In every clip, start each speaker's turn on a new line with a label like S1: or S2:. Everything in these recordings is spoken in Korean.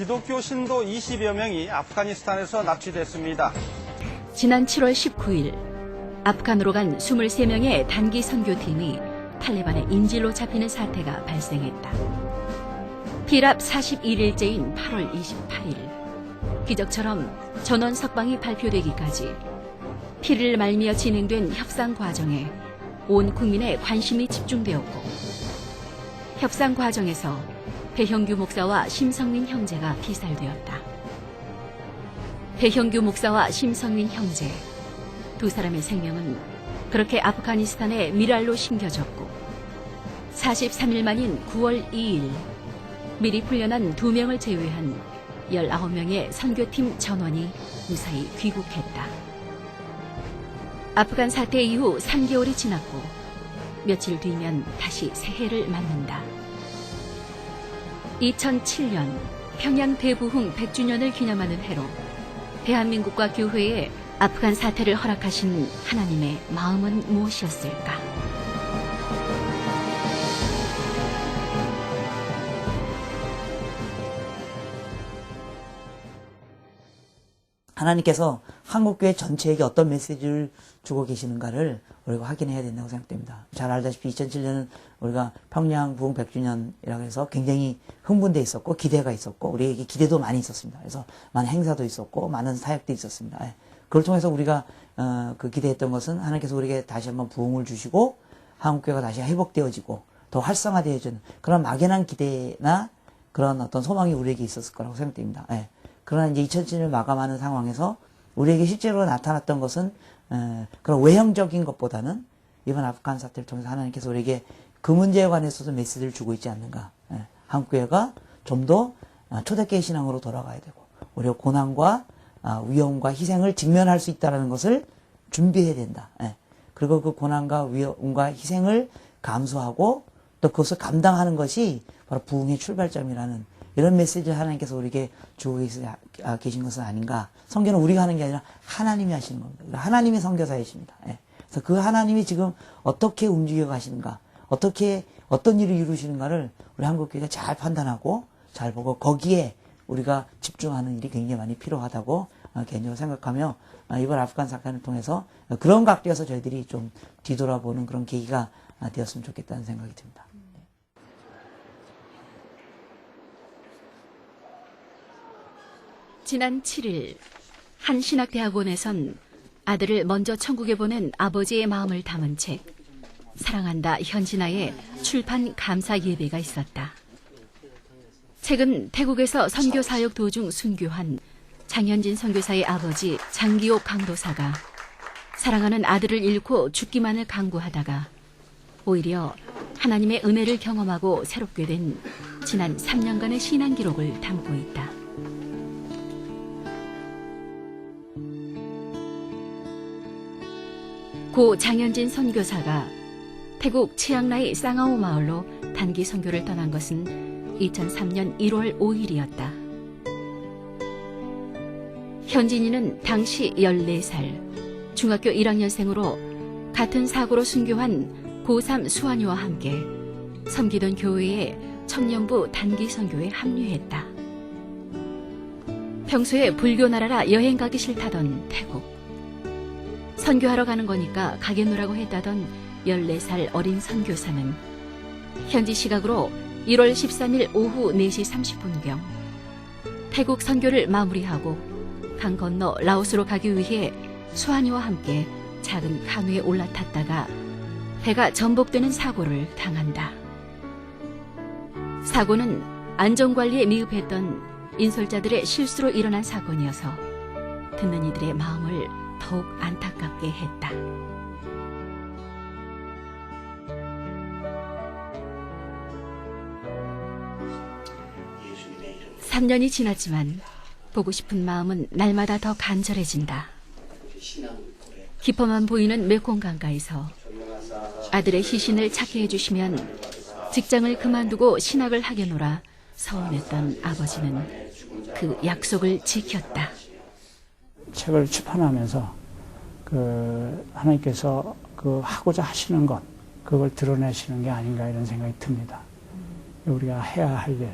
S1: 기독교 신도 20여 명이 아프가니스탄에서 납치됐습니다.
S2: 지난 7월 19일 아프간으로 간 23명의 단기 선교팀이 탈레반의 인질로 잡히는 사태가 발생했다. 피랍 41일째인 8월 28일 기적처럼 전원 석방이 발표되기까지 피를 말미어 진행된 협상 과정에 온 국민의 관심이 집중되었고 협상 과정에서 배형규 목사와 심성민 형제가 피살되었다. 배형규 목사와 심성민 형제 두 사람의 생명은 그렇게 아프가니스탄의 미랄로 심겨졌고 43일 만인 9월 2일 미리 풀려난 두 명을 제외한 19명의 선교팀 전원이 무사히 귀국했다. 아프간 사태 이후 3개월이 지났고 며칠 뒤면 다시 새해를 맞는다. 2007년 평양 대부흥 100주년을 기념하는 해로 대한민국과 교회에 아프간 사태를 허락하신 하나님의 마음은 무엇이었을까?
S3: 하나님께서 한국교회 전체에게 어떤 메시지를 주고 계시는가를 우리가 확인해야 된다고 생각됩니다. 잘 알다시피 2007년은 우리가 평양 부흥 100주년이라고 해서 굉장히 흥분돼 있었고 기대가 있었고 우리에게 기대도 많이 있었습니다. 그래서 많은 행사도 있었고 많은 사역도 있었습니다. 예. 그걸 통해서 우리가 어, 그 기대했던 것은 하나님께서 우리에게 다시 한번 부흥을 주시고 한국교회가 다시 회복되어지고 더 활성화되어지는 그런 막연한 기대나 그런 어떤 소망이 우리에게 있었을 거라고 생각됩니다. 예. 그러나 이제 2007년을 마감하는 상황에서 우리에게 실제로 나타났던 것은 에, 그런 외형적인 것보다는 이번 아프간 사태를 통해서 하나님께서 우리에게 그 문제에 관해서도 메시지를 주고 있지 않는가. 예. 한국 교회가 좀더 아, 초대교회 신앙으로 돌아가야 되고 우리가 고난과 아, 위험과 희생을 직면할 수 있다는 것을 준비해야 된다. 예. 그리고 그 고난과 위험과 희생을 감수하고 또 그것을 감당하는 것이 바로 부흥의 출발점이라는 이런 메시지를 하나님께서 우리에게 주고 계시- 아, 계신 것은 아닌가. 성경은 우리가 하는 게 아니라 하나님이 하시는 겁니다. 그러니까 하나님이 선교사이십니다. 예. 그래서 그 하나님이 지금 어떻게 움직여 가시는가, 어떻게 어떤 일을 이루시는가를 우리 한국교회가 잘 판단하고 잘 보고 거기에 우리가 집중하는 일이 굉장히 많이 필요하다고 어, 개인적으로 생각하며 어, 이번 아프간 사건을 통해서 그런 각도에서 저희들이 좀 뒤돌아보는 그런 계기가 아, 되었으면 좋겠다는 생각이 듭니다.
S2: 지난 7일 한 신학대학원에선 아들을 먼저 천국에 보낸 아버지의 마음을 담은 책 사랑한다 현진아의 출판 감사 예배가 있었다. 책은 태국에서 선교 사역 도중 순교한 장현진 선교사의 아버지 장기옥 강도사가 사랑하는 아들을 잃고 죽기만을 강구하다가 오히려 하나님의 은혜를 경험하고 새롭게 된 지난 3년간의 신앙 기록을 담고 있다. 고 장현진 선교사가 태국 치앙라이 쌍아오 마을로 단기 선교를 떠난 것은 2003년 1월 5일이었다. 현진이는 당시 14살, 중학교 1학년생으로 같은 사고로 순교한 고3 수환이와 함께 섬기던 교회의 청년부 단기 선교에 합류했다. 평소에 불교 나라라 여행 가기 싫다던 태국. 선교하러 가는 거니까 가겠노라고 했다던 14살 어린 선교사는 현지 시각으로 1월 13일 오후 4시 30분경 태국 선교를 마무리하고 강 건너 라오스로 가기 위해 수환이와 함께 작은 카누에 올라탔다가 배가 전복되는 사고를 당한다. 사고는 안전관리에 미흡했던 인솔자들의 실수로 일어난 사건이어서 듣는 이들의 마음을 더욱 안타깝게 했다. 삼년이 지났지만 보고 싶은 마음은 날마다 더 간절해진다. 깊어만 보이는 메콩 강가에서 아들의 희신을 찾게 해주시면 직장을 그만두고 신학을 하게노라 서운했던 아버지는 그 약속을 지켰다.
S4: 책을 출판하면서 그 하나님께서 그 하고자 하시는 것 그걸 드러내시는 게 아닌가 이런 생각이 듭니다. 우리가 해야 할 일,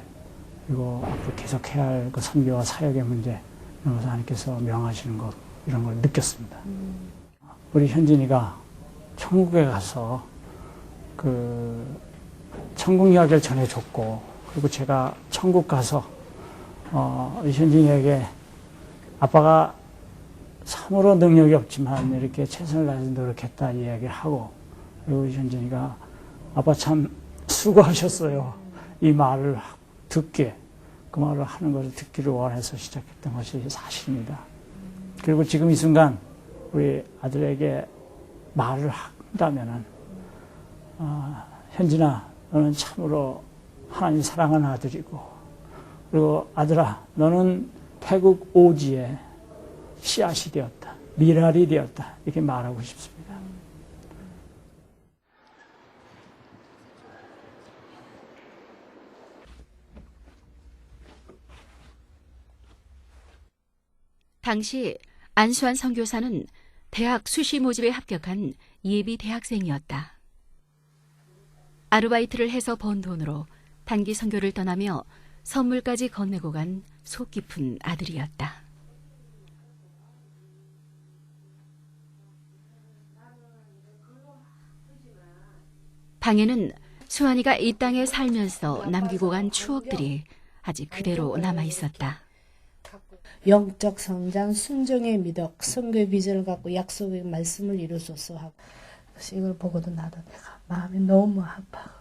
S4: 그리고 앞으로 계속 해야 할 그 선교와 사역의 문제 이런 것을 하나님께서 명하시는 것 이런 걸 느꼈습니다. 우리 현진이가 천국에 가서 그 천국 이야기를 전해줬고 그리고 제가 천국 가서 어, 우리 현진이에게 아빠가 참으로 능력이 없지만 이렇게 최선을 다해서 노력했다 이야기를 하고 그리고 현진이가 아빠 참 수고하셨어요. 이 말을 듣게 그 말을 하는 것을 듣기를 원해서 시작했던 것이 사실입니다. 그리고 지금 이 순간 우리 아들에게 말을 한다면은 아, 현진아 너는 참으로 하나님 사랑하는 아들이고 그리고 아들아 너는 태국 오지의 씨앗이 되었다 미랄이 되었다 이렇게 말하고 싶습니다.
S2: 당시 안수환 선교사는 대학 수시 모집에 합격한 예비 대학생이었다. 아르바이트를 해서 번 돈으로 단기 선교를 떠나며 선물까지 건네고 간 속 깊은 아들이었다. 방에는 수환이가 이 땅에 살면서 남기고 간 추억들이 아직 그대로 남아 있었다.
S5: 영적 성장, 순종의 미덕, 성교의 비전을 갖고 약속의 말씀을 이루소서 하고 그래서 이걸 보고도 나도 내가 마음이 너무 아파.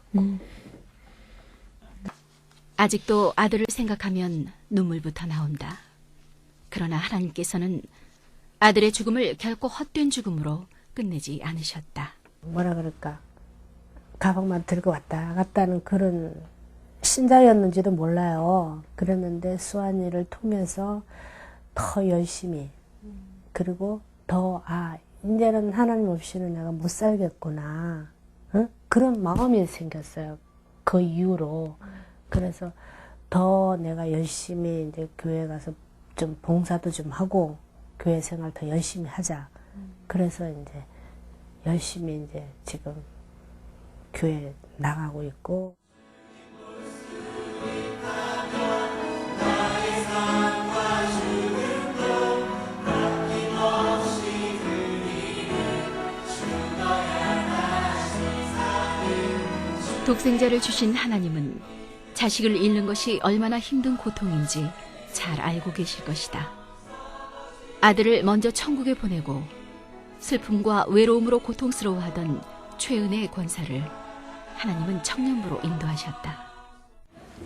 S2: 아직도 아들을 생각하면 눈물부터 나온다. 그러나 하나님께서는 아들의 죽음을 결코 헛된 죽음으로 끝내지 않으셨다.
S5: 뭐라 그럴까 가방만 들고 왔다 갔다는 그런 신자였는지도 몰라요. 그랬는데 수환이를 통해서 더 열심히 그리고 더 아 이제는 하나님 없이는 내가 못 살겠구나 응? 그런 마음이 생겼어요. 그 이후로 그래서 더 내가 열심히 이제 교회 가서 좀 봉사도 좀 하고 교회 생활 더 열심히 하자. 그래서 이제 열심히 이제 지금 교회 나가고 있고
S2: 독생자를 주신 하나님은 자식을 잃는 것이 얼마나 힘든 고통인지 잘 알고 계실 것이다. 아들을 먼저 천국에 보내고 슬픔과 외로움으로 고통스러워하던 최은의 권사를 하나님은 청년부로 인도하셨다.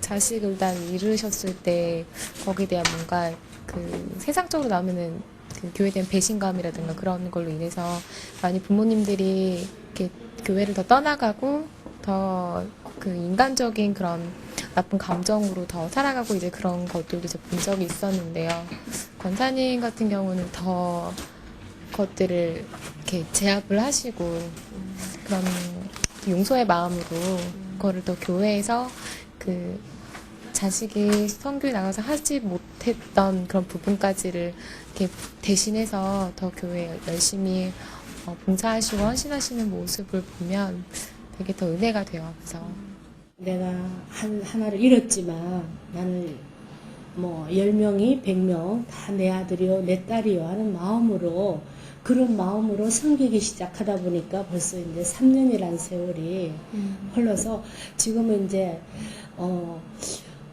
S6: 자식을 딱 잃으셨을 때 거기에 대한 뭔가 그 세상적으로 나오면은 그 교회에 대한 배신감이라든가 그런 걸로 인해서 많이 부모님들이 이렇게 교회를 더 떠나가고 더 그 인간적인 그런 나쁜 감정으로 더 살아가고 이제 그런 것들도 이제 본 적이 있었는데요. 권사님 같은 경우는 더 것들을 이렇게 제압을 하시고 그런 용서의 마음으로 그거를 또 교회에서 그 자식이 성교에 나가서 하지 못했던 그런 부분까지를 이렇게 대신해서 더 교회에 열심히 어, 봉사하시고 헌신하시는 모습을 보면 되게 더 은혜가 돼요. 그래서
S5: 내가 한, 하나를 잃었지만 나는 뭐 10명이 100명 다 내 아들이요 내 딸이요 하는 마음으로 그런 마음으로 섬기기 시작하다 보니까 벌써 이제 3년이라는 세월이 흘러서 지금은 이제 어,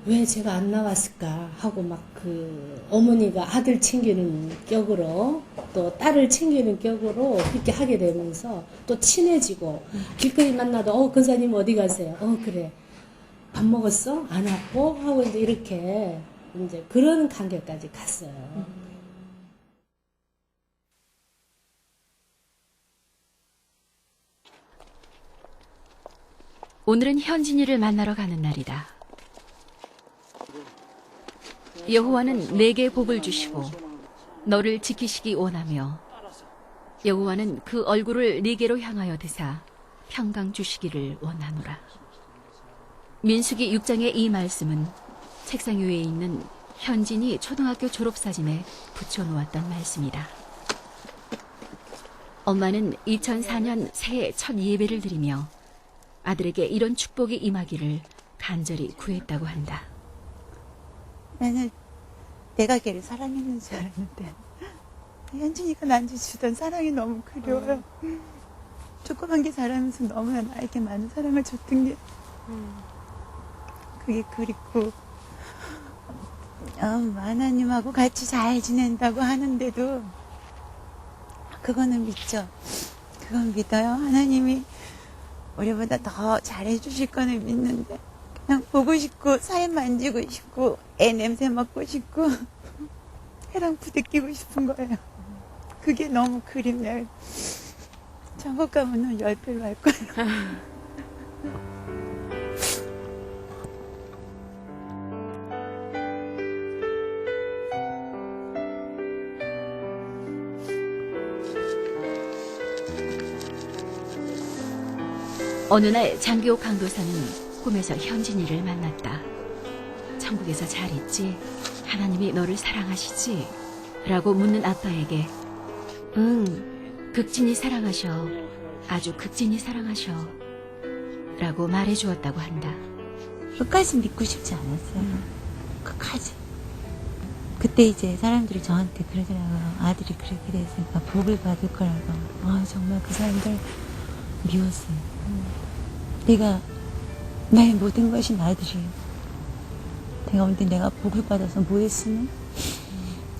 S5: 왜 제가 안 나왔을까 하고 막 그 어머니가 아들 챙기는 격으로 또 딸을 챙기는 격으로 그렇게 하게 되면서 또 친해지고 길거리 만나도 어 권사님 어디 가세요? 어 그래 밥 먹었어? 안 왔고? 하고 이제 이렇게 이제 그런 관계까지 갔어요.
S2: 오늘은 현진이를 만나러 가는 날이다. 여호와는 내게 복을 주시고 너를 지키시기 원하며 여호와는 그 얼굴을 네게로 향하여 드사 평강 주시기를 원하노라. 민수기 6장의 이 말씀은 책상 위에 있는 현진이 초등학교 졸업사진에 붙여놓았던 말씀이다. 엄마는 2004년 새해 첫 예배를 드리며 아들에게 이런 축복이 임하기를 간절히 구했다고 한다.
S7: 나는 내가 걔를 사랑했는 줄 알았는데 현준이가 나한테 주던 사랑이 너무 그리워요. 조그만 게 자라면서 너무나 나에게 많은 사랑을 줬던 게 그게 그립고 어, 하나님하고 같이 잘 지낸다고 하는데도 그거는 믿죠. 그건 믿어요. 하나님이 우리보다 더 잘해주실 거는 믿는데 그냥 보고 싶고 살 만지고 싶고 애 냄새 맡고 싶고 해랑 부대끼고 싶은 거예요. 그게 너무 그립네요. 천국 가면 열 배로 할 거예요.
S2: 어느 날 장기호 강도사는 꿈에서 현진이를 만났다. 천국에서 잘 있지? 하나님이 너를 사랑하시지? 라고 묻는 아빠에게 응, 극진히 사랑하셔. 아주 극진히 사랑하셔. 라고 말해주었다고 한다.
S7: 끝까지 믿고 싶지 않았어요. 끝까지. 그때 이제 사람들이 저한테 그러더라고요. 아들이 그렇게 됐으니까 복을 받을 거라고. 아, 정말 그 사람들 미웠어요. 내가, 나의 모든 것이 나들이에요. 내가 언제 내가 복을 받아서 뭐 했으면?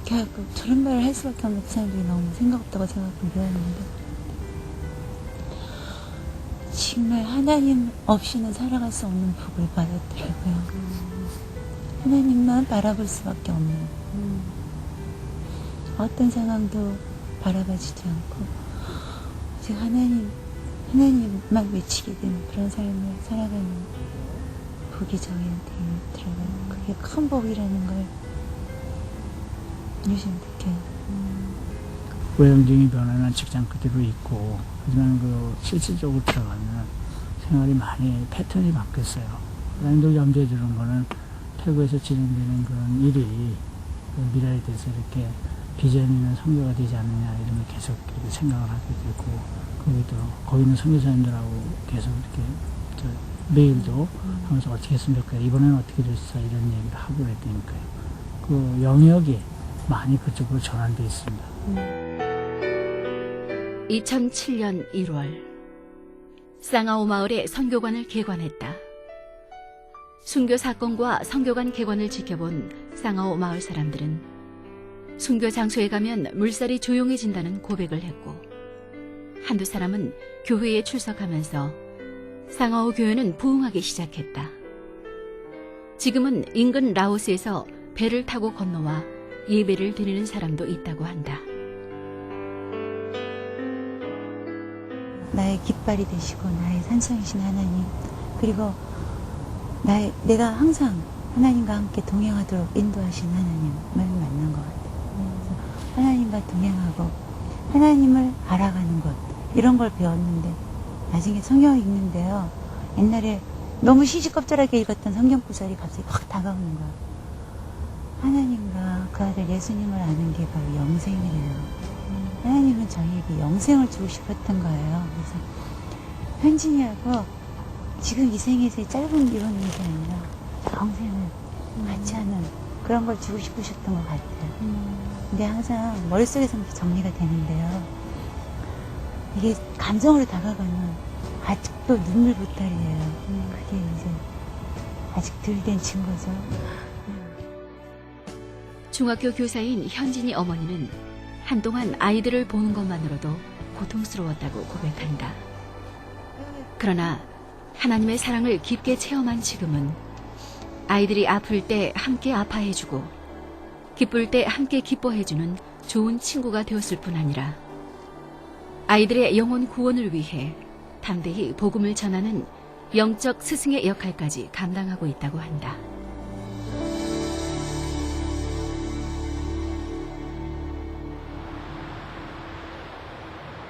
S7: 그래갖고 저런 말을 할 수밖에 없는 그 사람들이 너무 생각 없다고 생각하고 미웠는데. 정말 하나님 없이는 살아갈 수 없는 복을 받았더라고요. 하나님만 바라볼 수밖에 없는 어떤 상황도 바라봐주지 않고 오직 하나님 하나님만 외치게 되는 그런 삶을 살아가는 복이 저희한테 있더라고요. 그게 큰 복이라는 걸 요즘 느껴요.
S4: 외형적인 변화는 직장 그대로 있고 하지만 그 실질적으로 들어가면 생활이 많이 패턴이 바뀌었어요. 사람들 염두에 두는 거는 태국에서 진행되는 그런 일이 그 미래에 대해서 이렇게 비전 있는 선교가 되지 않느냐 이런 걸 계속 이렇게 생각을 하게 되고 거기도 거기 있는 선교사님들하고 계속 이렇게 저 메일도 하면서 어떻게 했으면 좋겠다 이번에는 어떻게 됐어 이런 얘기를 하고 그랬다니까요. 그 영역이 많이 그쪽으로 전환돼 있습니다.
S2: 2007년 1월 쌍아오 마을에 선교관을 개관했다. 순교 사건과 선교관 개관을 지켜본 쌍아오 마을 사람들은 순교 장소에 가면 물살이 조용해진다는 고백을 했고 한두 사람은 교회에 출석하면서 쌍아오 교회는 부흥하기 시작했다. 지금은 인근 라오스에서 배를 타고 건너와 예배를 드리는 사람도 있다고 한다.
S7: 나의 깃발이 되시고 나의 산성이신 하나님 그리고 나의 내가 항상 하나님과 함께 동행하도록 인도하신 하나님을 만난 것 같아요. 하나님과 동행하고 하나님을 알아가는 것 이런 걸 배웠는데 나중에 성경 읽는데요. 옛날에 너무 시시껍절하게 읽었던 성경 구절이 갑자기 확 다가오는 거야. 하나님과 그 아들 예수님을 아는 게 바로 영생이래요. 하나님은 저희에게 영생을 주고 싶었던 거예요. 그래서 현진이하고 지금 이 생에서의 짧은 이런 얘기 아니라 영생을 같이 하는 그런 걸 주고 싶으셨던 것 같아요. 근데 항상 머릿속에서 정리가 되는데요. 이게 감정으로 다가가면 아직도 눈물 보탈이에요. 그게 이제 아직 덜된 친구죠.
S2: 중학교 교사인 현진이 어머니는 한동안 아이들을 보는 것만으로도 고통스러웠다고 고백한다. 그러나 하나님의 사랑을 깊게 체험한 지금은 아이들이 아플 때 함께 아파해주고 기쁠 때 함께 기뻐해주는 좋은 친구가 되었을 뿐 아니라 아이들의 영혼 구원을 위해 담대히 복음을 전하는 영적 스승의 역할까지 감당하고 있다고 한다.